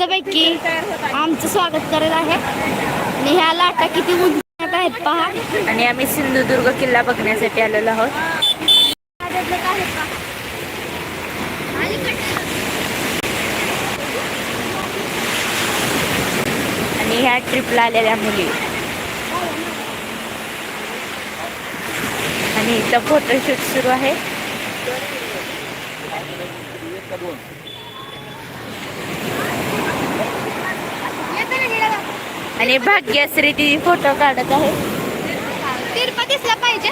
मस्तपैकी आमचं स्वागत करत आहे. आणि ह्या लाटा किती उंच आहेत पहा. आणि आम्ही सिंधुदुर्ग किल्ला बघण्यासाठी आलेलो आहोत. आणि ह्या ट्रिपला आलेल्या मुली. आणि इथं फोटोशूट सुरू आहे. आणि भाग्यश्री ती फोटो काढत आहे. तिरपा दिसला पाहिजे.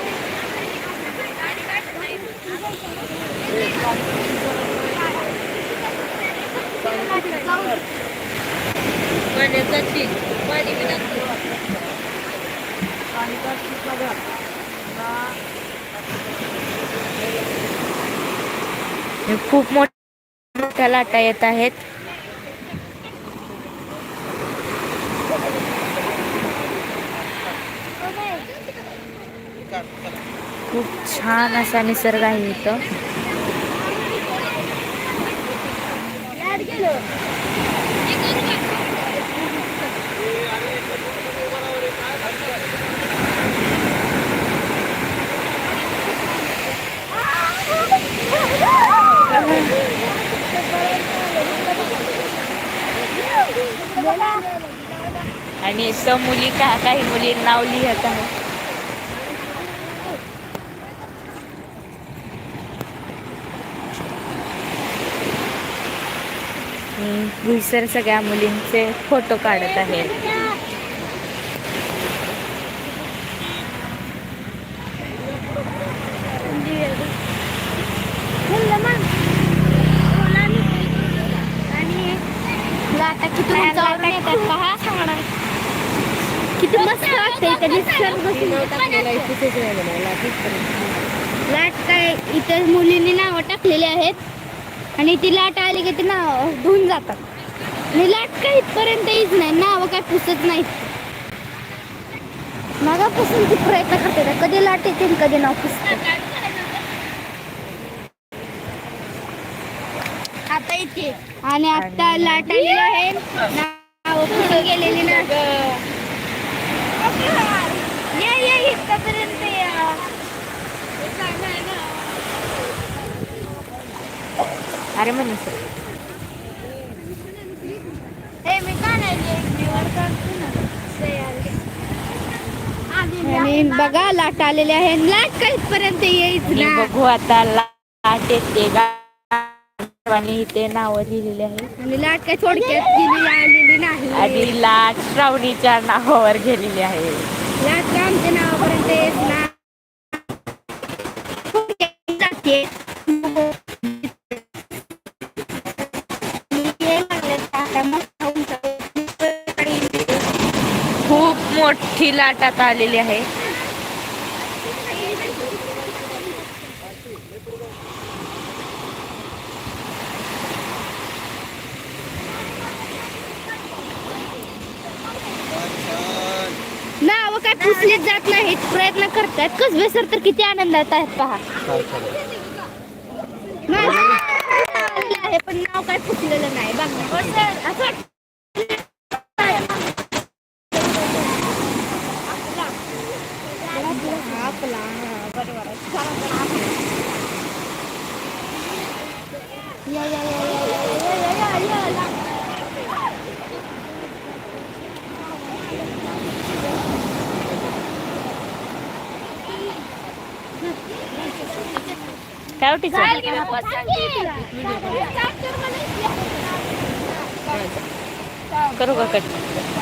खूप मोठ- मोठ्या लाटा येत आहेत. खूप छान असा निसर्ग आहे इथं. आणि इथं मुली का काही मुली नाव लिहत आहे आणि सर सगळ्या मुलींचे फोटो काढत आहेत किती मस्त वाटतंय इथे निसर्ग लाट काय इतर मुलींनी नावं टाकलेली आहेत. आणि ती लाट आली की ती नाव धुवून जातात. आणि लाट काही इथपर्यंत येत नाही. नावं काय पुसत नाहीत. मागापासून ती प्रयत्न करते ना, कधी लाट येते कधी नाव पुसते आता येते आणि आता लाट आलेली आहे. नाव पुढे गेलेली ना. या या इथपर्यंत या. अरे म्हणून सर हे मी का नाही आणि बघा लाट आलेली आहे. लाट काहीपर्यंत येईच ना? बघू आता लाट येते आणि इथे नावं लिहिलेली आहे आणि लाट काय थोडक्यात गेली आलेली नाही. आणि लाट श्रावणीच्या नावावर गेलेली आहे. लाट आमच्या नावापर्यंत येत ना खूप मोठी लाट आता आलेली आहे. नाव काय पुसलीच जात नाहीत प्रयत्न करतात कसबे सर तर किती आनंदात आहेत पहा. आहे पण नाव काय फुटलेलं नाही बघा सर असं आपला बरोबर या या काय टीचर करू का कट